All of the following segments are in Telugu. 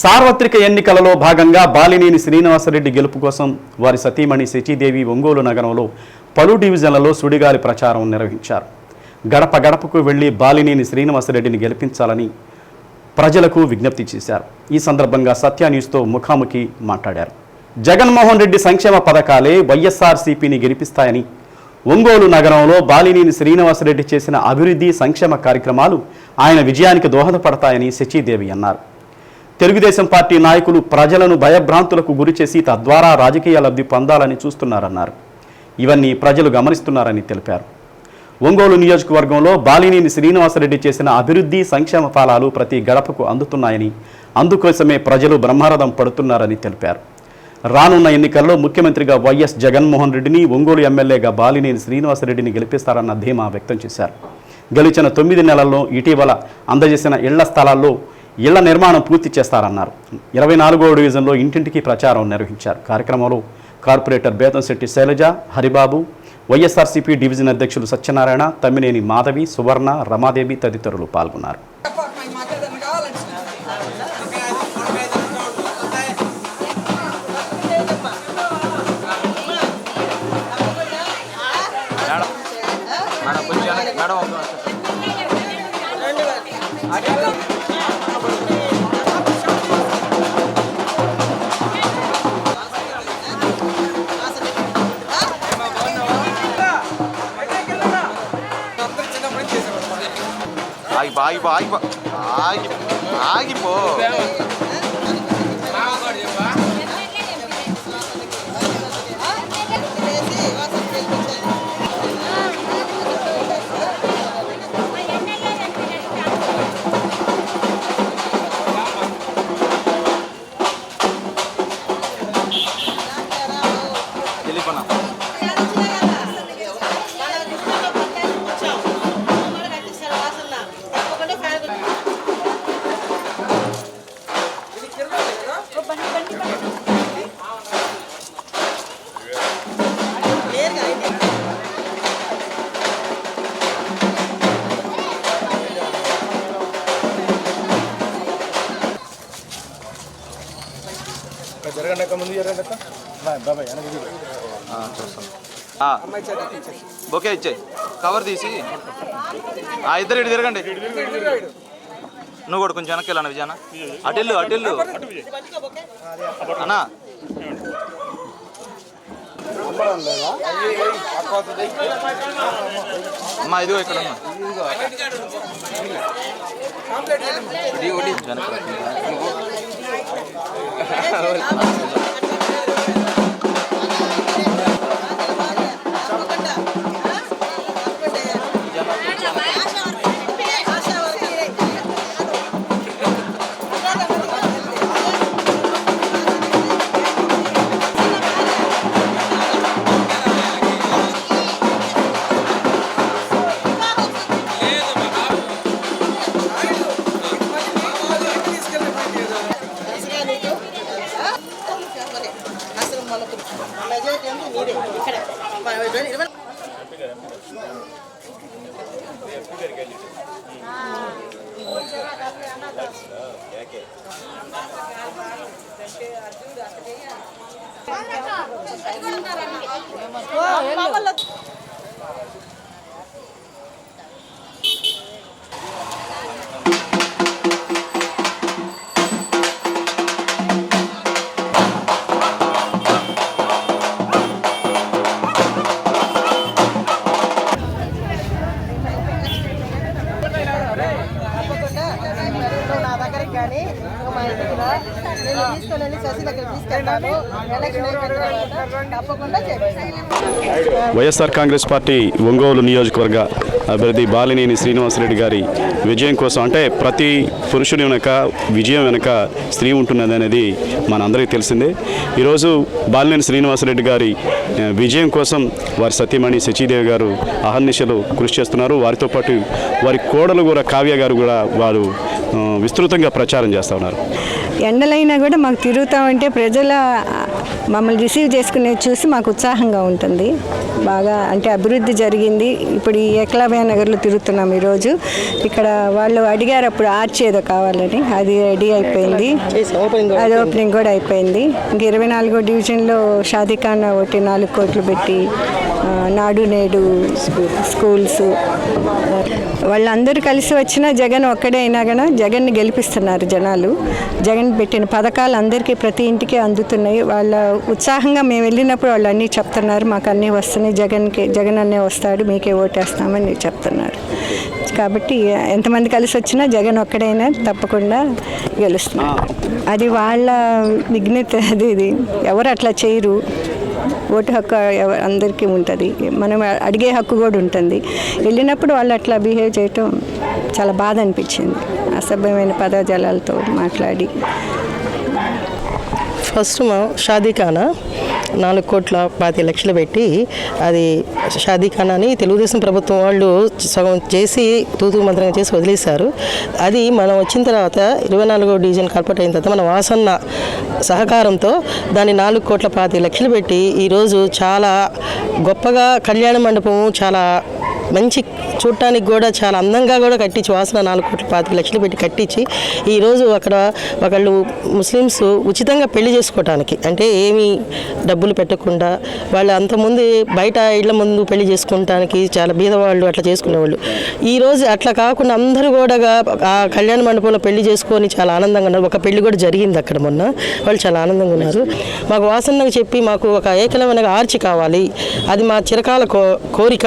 సార్వత్రిక ఎన్నికలలో భాగంగా బాలినేని శ్రీనివాసరెడ్డి గెలుపు కోసం వారి సతీమణి శచీదేవి ఒంగోలు నగరంలో పలు డివిజన్లలో సుడిగాలి ప్రచారం నిర్వహించారు. గడప గడపకు వెళ్ళి బాలినేని శ్రీనివాసరెడ్డిని గెలిపించాలని ప్రజలకు విజ్ఞప్తి చేశారు. ఈ సందర్భంగా సత్య న్యూస్తో ముఖాముఖి మాట్లాడారు. జగన్మోహన్ రెడ్డి సంక్షేమ పథకాలే వైఎస్ఆర్సీపీని గెలిపిస్తాయని ఒంగోలు నగరంలో బాలినేని శ్రీనివాసరెడ్డి చేసిన అభివృద్ధి సంక్షేమ కార్యక్రమాలు ఆయన విజయానికి దోహదపడతాయని శచీదేవి అన్నారు. తెలుగుదేశం పార్టీ నాయకులు ప్రజలను భయభ్రాంతులకు గురిచేసి తద్వారా రాజకీయ లబ్ధి పొందాలని చూస్తున్నారన్నారు. ఇవన్నీ ప్రజలు గమనిస్తున్నారని తెలిపారు. ఒంగోలు నియోజకవర్గంలో బాలినేని శ్రీనివాసరెడ్డి చేసిన అభివృద్ధి సంక్షేమ ఫలాలు ప్రతి గడపకు అందుతున్నాయని అందుకోసమే ప్రజలు బ్రహ్మరథం పడుతున్నారని తెలిపారు. రానున్న ఎన్నికల్లో ముఖ్యమంత్రిగా వైఎస్ జగన్మోహన్ రెడ్డిని ఒంగోలు ఎమ్మెల్యేగా బాలినేని శ్రీనివాసరెడ్డిని గెలిపిస్తారన్న ధీమా వ్యక్తం చేశారు. గెలిచిన తొమ్మిది నెలల్లో ఇటీవల అందజేసిన ఇళ్ళ స్థలాల్లో ఇళ్ళ నిర్మాణం పూర్తి చేస్తారన్నారు. ఇరవై నాలుగో డివిజన్లో ఇంటింటికి ప్రచారం నిర్వహించారు. కార్యక్రమంలో corporator Betamsetti Sailaja Haribabu YSRCP division అధ్యక్షులు సత్యనారాయణ తమ్మినేని మాధవి సువర్ణ రమాదేవి తదితరులు పాల్గొన్నారు. ஆகிப்போ ஆகிப்போ ஆகி ஆகிப்போ பண்ணா జరగండి ముందు జరగండి బాబాయ్ వెనక చూడు. ఆ, చూస్తాను. ఆ, బొకే ఇచ్చేయి కవర్ తీసి. ఆ ఇద్దరు ఇటు తిరగండి. నువ్వు కూడా కొంచెం వెనక్కి వెళ్ళాను విజయన అటెల్లు అటెల్లు అన్నా. అమ్మా ఇదిగో ఇక్కడ ఉన్నా మనకు మెజారిటీ అంతా మీరే ఇక్కడ కానీ మా ఇంటికి నేను తీసుకొని వెళ్ళి శశి దగ్గర తీసుకెళ్తాను. ఎలక్షన్ అయిపోయిన తర్వాత తప్పకుండా చేస్తాను వైఎస్ఆర్ కాంగ్రెస్ పార్టీ ఒంగోలు నియోజకవర్గ అభ్యర్థి బాలినేని శ్రీనివాసరెడ్డి గారి విజయం కోసం అంటే ప్రతి పురుషుని వెనక విజయం వెనక స్త్రీ ఉంటున్నది అనేది మనందరికీ తెలిసిందే. ఈరోజు బాలినేని శ్రీనివాసరెడ్డి గారి విజయం కోసం వారి సతీమణి శచీదేవి గారు అహర్నిశలు కృషి చేస్తున్నారు. వారితో పాటు వారి కోడలు కూడా కావ్య గారు కూడా వారు విస్తృతంగా ప్రచారం చేస్తూ ఉన్నారు. ఎండలైనా కూడా మాకు తిరుగుతామంటే ప్రజల మమ్మల్ని రిసీవ్ చేసుకునేది చూసి మాకు ఉత్సాహంగా ఉంటుంది. బాగా అంటే అభివృద్ధి జరిగింది. ఇప్పుడు ఈ ఎక్లాభయ నగర్లో తిరుగుతున్నాం ఈరోజు. ఇక్కడ వాళ్ళు అడిగారు అప్పుడు ఆర్చ్ ఏదో కావాలని. అది రెడీ అయిపోయింది. అది ఓపెనింగ్ కూడా అయిపోయింది. ఇంక ఇరవై నాలుగో డివిజన్లో షాదీఖానా ఒకటి నాలుగు కోట్లు పెట్టి నాడు నేడు స్కూల్స్. వాళ్ళందరూ కలిసి వచ్చినా జగన్ ఒక్కడే అయినా కానీ జగన్ని గెలిపిస్తున్నారు జనాలు. జగన్ పెట్టిన పథకాలు అందరికీ ప్రతి ఇంటికి అందుతున్నాయి. వాళ్ళు ఉత్సాహంగా మేము వెళ్ళినప్పుడు వాళ్ళు అన్నీ చెప్తున్నారు మాకు అన్నీ వస్తున్నాయి జగన్కి జగన్ అన్నే వస్తాడు మీకే ఓటేస్తామని చెప్తున్నారు. కాబట్టి ఎంతమంది కలిసి వచ్చినా జగన్ ఒక్కడైనా తప్పకుండా గెలుస్తున్నారు అది వాళ్ళ విఘ్నత అది ఇది. ఎవరు అట్లా చేయరు. ఓటు హక్కు అందరికీ ఉంటుంది. మనం అడిగే హక్కు కూడా ఉంటుంది. వెళ్ళినప్పుడు వాళ్ళు అట్లా బిహేవ్ చేయటం చాలా బాధ అనిపించింది. అసభ్యమైన పదజాలాలతో మాట్లాడి ఫస్ట్ మా షాదీఖానా నాలుగు కోట్ల పాతి లక్షలు పెట్టి అది షాదీఖానాని తెలుగుదేశం ప్రభుత్వం వాళ్ళు సగం చేసి తూతూ మంత్రంగా చేసి వదిలేశారు. అది మనం వచ్చిన తర్వాత ఇరవై నాలుగో డివిజన్ కార్పొరేట్ అయిన తర్వాత మన వాసన్న సహకారంతో దాన్ని నాలుగు కోట్ల పాతి లక్షలు పెట్టి ఈరోజు చాలా గొప్పగా కళ్యాణ మండపం చాలా మంచి చూడటానికి కూడా చాలా అందంగా కూడా కట్టించి వాసన నాలుగు కోట్ల పాతిక లక్షలు పెట్టి కట్టించి ఈరోజు అక్కడ ఒకళ్ళు ముస్లిమ్స్ ఉచితంగా పెళ్ళి చేసుకోవటానికి అంటే ఏమీ డబ్బులు పెట్టకుండా వాళ్ళు అంతకుముందు బయట ఇళ్ళ ముందు పెళ్ళి చేసుకోవటానికి చాలా బీదవాళ్ళు అట్లా చేసుకునేవాళ్ళు. ఈరోజు అట్లా కాకుండా అందరూ కూడా ఆ కళ్యాణ మండపంలో పెళ్ళి చేసుకొని చాలా ఆనందంగా ఉన్నారు. ఒక పెళ్ళి కూడా జరిగింది అక్కడ మొన్న. వాళ్ళు చాలా ఆనందంగా ఉన్నారు. మాకు వాసన చెప్పి మాకు ఒక ఏకలమైన ఆర్చి కావాలి. అది మా చిరకాల కో కోరిక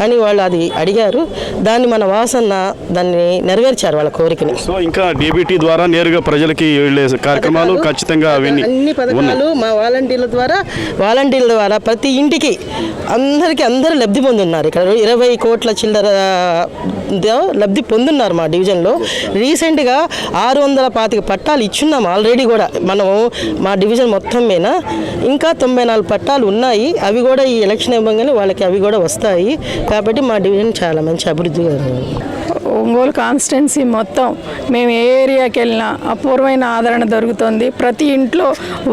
అని వాళ్ళు అది అడిగారు. దాన్ని మన వాసన్న దాన్ని నెరవేర్చారు వాళ్ళ కోరికని. సో ఇంకా డీబీటీ ద్వారా నేరుగా ప్రజలకి వెళ్ళే కార్యక్రమాలు ఖచ్చితంగా అన్ని పథకాలు మా వాలంటీర్ల ద్వారా వాలంటీర్ల ద్వారా ప్రతి ఇంటికి అందరికీ అందరూ లబ్ధి పొందున్నారు. ఇక్కడ ఇరవై కోట్ల చిల్లర లబ్ధి పొందున్నారు మా డివిజన్లో. రీసెంట్గా ఆరు వందల పాతిక పట్టాలు ఇచ్చున్నాం ఆల్రెడీ కూడా. మనం మా డివిజన్ మొత్తం మీద ఇంకా తొంభై నాలుగు పట్టాలు ఉన్నాయి. అవి కూడా ఈ ఎలక్షన్ ఇవ్వగానే వాళ్ళకి అవి కూడా వస్తాయి. కాబట్టి మా డివిజన్ చాలా మంచి అభివృద్ధిగా ఉంది. ఒంగోలు కాన్స్టెన్సీ మొత్తం మేము ఏ ఏరియాకి వెళ్ళినా అపూర్వమైన ఆదరణ దొరుకుతుంది. ప్రతి ఇంట్లో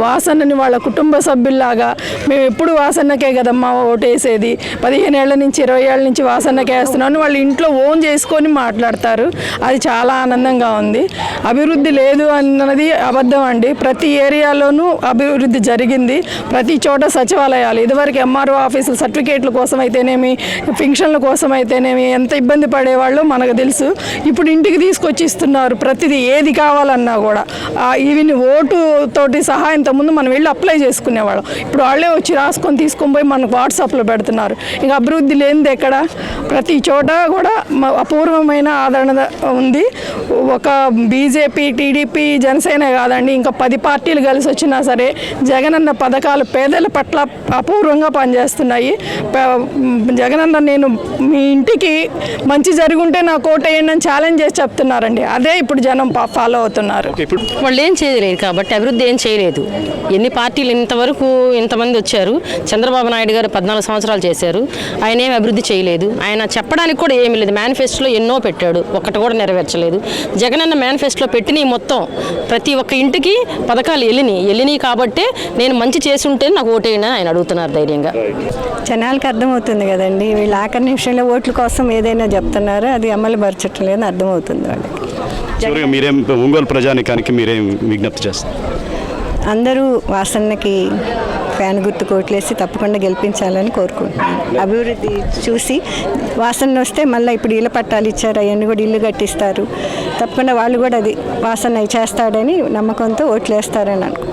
వాసనని వాళ్ళ కుటుంబ సభ్యుల్లాగా మేము ఎప్పుడు వాసన్నకే కదమ్మా ఓటేసేది. పదిహేను ఏళ్ళ నుంచి ఇరవై ఏళ్ళ నుంచి వాసన్నకే వేస్తున్నాను వాళ్ళు ఇంట్లో ఓన్ చేసుకొని మాట్లాడతారు. అది చాలా ఆనందంగా ఉంది. అభివృద్ధి లేదు అన్నది అబద్ధం అండి. ప్రతి ఏరియాలోనూ అభివృద్ధి జరిగింది. ప్రతి చోట సచివాలయాలు ఇదివరకు ఎంఆర్ఓ ఆఫీసులు సర్టిఫికేట్ల కోసం అయితేనేమి ఫంక్షన్ల కోసం అయితేనేమి ఎంత ఇబ్బంది పడేవాళ్ళు మనకు తెలుసు. ఇప్పుడు ఇంటికి తీసుకొచ్చి ఇస్తున్నారు ప్రతిదీ ఏది కావాలన్నా కూడా. ఆ, ఈవెన్ ఓటు తోటి సహా ముందు మనం వెళ్ళి అప్లై చేసుకునేవాళ్ళం. ఇప్పుడు వాళ్ళే వచ్చి రాసుకొని తీసుకొని పోయి మనకు వాట్సాప్లో పెడుతున్నారు. ఇంకా అభివృద్ధి లేనిది ఎక్కడ? ప్రతి చోట కూడా అపూర్వమైన ఆదరణ ఉంది. ఒక బీజేపీ టీడీపీ జనసేన కాదండి ఇంకా పది పార్టీలు కలిసి వచ్చినా సరే జగనన్న పథకాలు పేదల పట్ల అపూర్వంగా పనిచేస్తున్నాయి. జగనన్న నేను మీ ఇంటికి మంచి జరుగుంటే నా కోట వేయండి అని ఛాలెంజ్ చేసి చెప్తున్నారండి. అదే ఇప్పుడు జనం ఫాలో అవుతున్నారు. వాళ్ళు ఏం చేయలేదు కాబట్టి అభివృద్ధి ఏం చేయలేదు. ఎన్ని పార్టీలు ఇంతవరకు ఇంతమంది వచ్చారు? చంద్రబాబు నాయుడు గారు పద్నాలుగు సంవత్సరాలు చేశారు. ఆయన ఏం అభివృద్ధి చేయలేదు. ఆయన చెప్పడానికి కూడా ఏమీ లేదు. మేనిఫెస్టోలో ఎన్నో పెట్టాడు. ఒక్కటి కూడా నెరవేర్చలేదు. జగనన్న మేనిఫెస్టోలో పెట్టినవి మొత్తం ప్రతి ఒక్క ఇంటికి పథకాలు వెళ్ళినాయి వెళ్ళినాయి కాబట్టే నేను మంచి చేసి ఉంటే నాకు ఓటేయని ఆయన అడుగుతున్నారు ధైర్యంగా. జనాలకు అర్థమవుతుంది కదండి. వీళ్ళు ఆఖరి నిమిషంలో ఓట్ల కోసం ఏదైనా చెప్తున్నారు. అది అమలు పరచట్లేదని అర్థమవుతుంది వాళ్ళకి. మీరేం ఒంగోలు ప్రజానికానికి మీరేం విజ్ఞప్తి చేస్తారు? అందరూ వాసన్నకి ఫ్యాన్ గుర్తు కోట్లేసి తప్పకుండా గెలిపించాలని కోరుకుంటున్నాను. అభివృద్ధి చూసి వాసన వస్తే మళ్ళీ ఇప్పుడు ఇళ్ళ పట్టాలు ఇచ్చారు అవన్నీ కూడా ఇల్లు కట్టిస్తారు. తప్పకుండా వాళ్ళు కూడా అది వాసన చేస్తాడని నమ్మకంతో ఓట్లు వేస్తారని అనుకుంటున్నాను.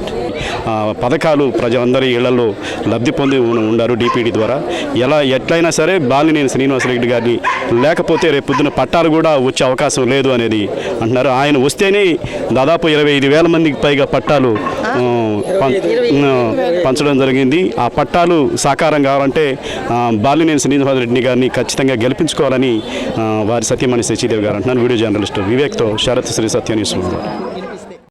పథకాలు ప్రజలందరి ఇళ్ళలో లబ్ధి పొంది ఉండారు డిపిడి ద్వారా. ఎలా ఎట్లయినా సరే బాలినేని శ్రీనివాసరెడ్డి గారిని లేకపోతే రేపు పొద్దున పట్టాలు కూడా వచ్చే అవకాశం లేదు అనేది అంటున్నారు. ఆయన వస్తేనే దాదాపు ఇరవై ఐదు వేల మందికి పైగా పట్టాలు పంచడం జరిగింది. ఆ పట్టాలు సాకారం కావాలంటే బాలినేని శ్రీనివాసరెడ్డి గారిని ఖచ్చితంగా గెలిపించుకోవాలని వారి సత్యమణి శశిదేవి గారు అంటున్నారు. వీడియో జర్నలిస్టు వివేక్తో శరత్ శ్రీ సత్య న్యూస్